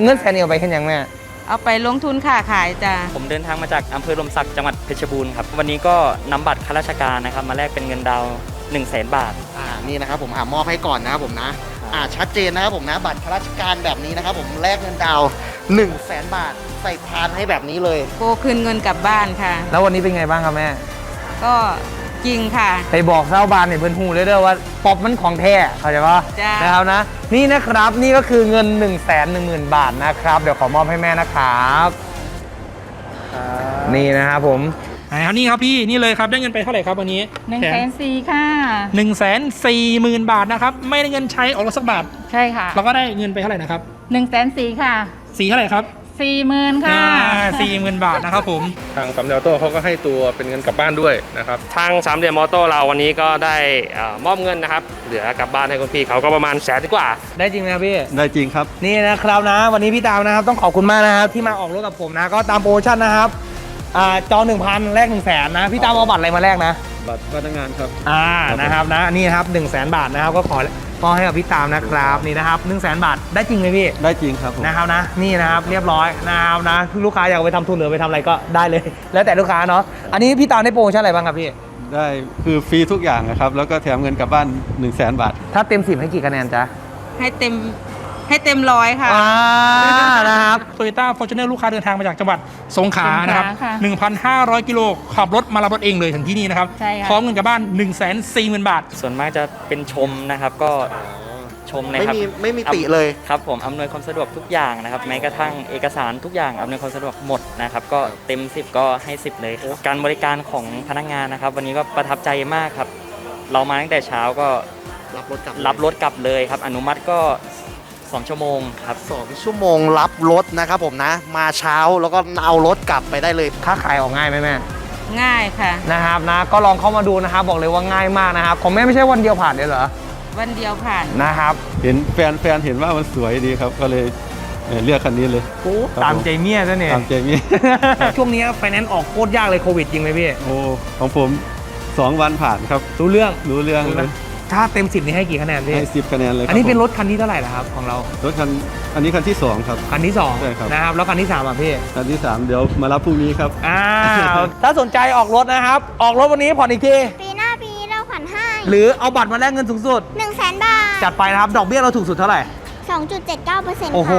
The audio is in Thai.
เงินแสนเดียวไปแค่ยังแม่เอาไปลงทุนค้าขายจ้ะผมเดินทางมาจากอำเภอลมศักดิ์จังหวัดเพชรบูรณ์ครับ วันนี้ก็นำบัตรข้าราชการนะครับ มาแลกเป็นเงินดาว1 0 0 0 0แบาท อ่านี่นะครับผมหามอบให้ก่อนนะครับผมนะ อ่าชัดเจนนะครับผมนะ บัตรข้าราชการแบบนี้นะครับผมแลกเงินดาว1 0 0 0 0แสนบาท ใส่พานให้แบบนี้เลย โกคืนเงินกลับบ้านค่ะ แล้ววันนี้เป็นไงบ้างครับแม่ ก็ จริงค่ะ ไปบอกเจ้าบานเนี่ยเพื่อนหูเลยเด้อว่าป๊อปมันของแท้เข้าใจปะจ้านนะครับนะ นี่นะครับนี่ก็คือเงิน1 1 0 0 0 0บาทนะครับ เดี๋ยวขอมอบให้แม่นะครับ นี่นะครับผมไหนครับนี่ครับพี่นี่เลยครับได้เงินไปเท่าไหร่ครับวันนี้หนึ่งแสนสี่ค่ะ หนึ่งแสนสี่หมื่นบาทนะครับไม่ได้เงินใช้ออกรถสักบาท ใช่ค่ะเราก็ได้เงินไปเท่าไหร่นะครับหนึ่งแสนสี่ค่ะ สี่เท่าไหร่ครับ สี่หมื่นค่ะ สี่หมื่นบาทนะครับผม ทางสามเดลโต้เขาก็ให้ตัวเป็นเงินกลับบ้านด้วยนะครับ ทางสามเหลี่ยมมอโต้เราวันนี้ก็ได้เอ่อมอบเงินนะครับ เหลือกลับบ้านให้คุณพี่เขาก็ประมาณแสนกว่า ได้จริงไหมครับพี่ ได้จริงครับ นี่นะครับนะ วันนี้พี่ตามนะครับต้องขอบคุณมากนะครับที่มาออกรถกับผมนะ ก็ตามโปรโมชั่นนะครับอ่าจอง1,000 แลก1 0 0 0 0แสนนะ พี่ตามเอาบัตรอะไรมาแลกนะ บัตรพนักงานครับ อ่านะครับนะนี่นะครับ1 0 0 0 0แบาทนะครับก็ขอ มอบให้กับพี่ตามนะครับนี่นะครับ1 0 0 0 0แบาทได้จริงไหมพี่ได้จริงครับผมนะครับนะนี่นะครับเรียบร้อยนะครับนะลูกค้าอยากเอาไปทำทุนหรือไปทำอะไรก็ได้เลย แล้วแต่ลูกค้าเนาะอันนี้พี่ตามได้โปรโมชั่นอะไรบ้างครับพี่ได้คือฟรีทุกอย่างนะครับแล้วก็แถมเงินกลับบ้าน1 0 0 0 0แสนบาท ถ้าเต็ม10ให้กี่คะแนนจ๊ะให้เต็ม ให้เต็มร้อยค่ะ อ่านะครับโตโยต้าฟอร์จูเนอร์ลูกค้าเดินทางมาจากจังหวัดสงขลานะครับ สงขลาค่ะ1,500 กิโลขับรถมารับรถเองเลยถึงที่นี่นะครับ ใช่ค่ะ พร้อมเงินกลับบ้าน 1 4 0 0 0 0 บาท ส่วนมากจะเป็นชมนะครับก็ชมนะไม่ครับมีไม่มีติเลย ครับผมอำนวยความสะดวกทุกอย่างนะครับแม้กระทั่งเอกสารทุกอย่างอำนวยความสะดวกหมดนะครับก็เต็ม 10 ก็ให้ 10 เลยครับการบริการของพนักงานนะครับ วันนี้ก็ประทับใจมากครับ เรามาตั้งแต่เช้าก็รับรถกลับรับรถกลับเลยครับ อนุมัติก็ 2 ชั่วโมงครับสองชั่วโมงรับรถนะครับผมนะ มาเช้าแล้วก็เอารถกลับไปได้เลย ค่าขายออกง่ายไหมแม่ ง่ายค่ะ นะครับนะ ก็ลองเข้ามาดูนะครับบอกเลยว่าง่ายมากนะครับ ของแม่ไม่ใช่วันเดียวผ่านเลยเหรอ วันเดียวผ่าน นะครับ เห็นแฟนแฟนเห็นว่ามันสวยดีครับ ก็เลยเอ่อเลือกคันนี้เลยครับตามใจเมียซะเนี่ย ตาม ใจมีช่วงนี้ไฟแนนซ์ออกโคตรยากเลยโควิดจริงไหมพี่ โอ้ของผม2วันผ่านครับ รู้เรื่อง รู้เรื่องเลย ถ้าเต็ม 10 นี่ให้กี่คะแนนพี่ให้สิบคะแนนเลยคบอันนี้เป็นผมรถคันที่เท่าไหร่ละครับของเรา รถคันอันนี้คันที่2ครับ คันที่ใช่ครับ2นะครับ แล้วคันที่3อะพี่ คันที่3เดี๋ยวมารับพรุ่งนี้ครับ อ้าว ถ้าสนใจออกรถนะครับ ออกรถวันนี้ผ่อนอีกที ปีหน้าปีนี้เราผ่อนให้หรือเอาบัตรมาแลกเงินสูงสุด1 0 0 0 0แบาทจัดไปนะครับ ดอกเบี้ยเราถูกสุดเท่าไหร่ 2.79%ค่ะ โอ้โห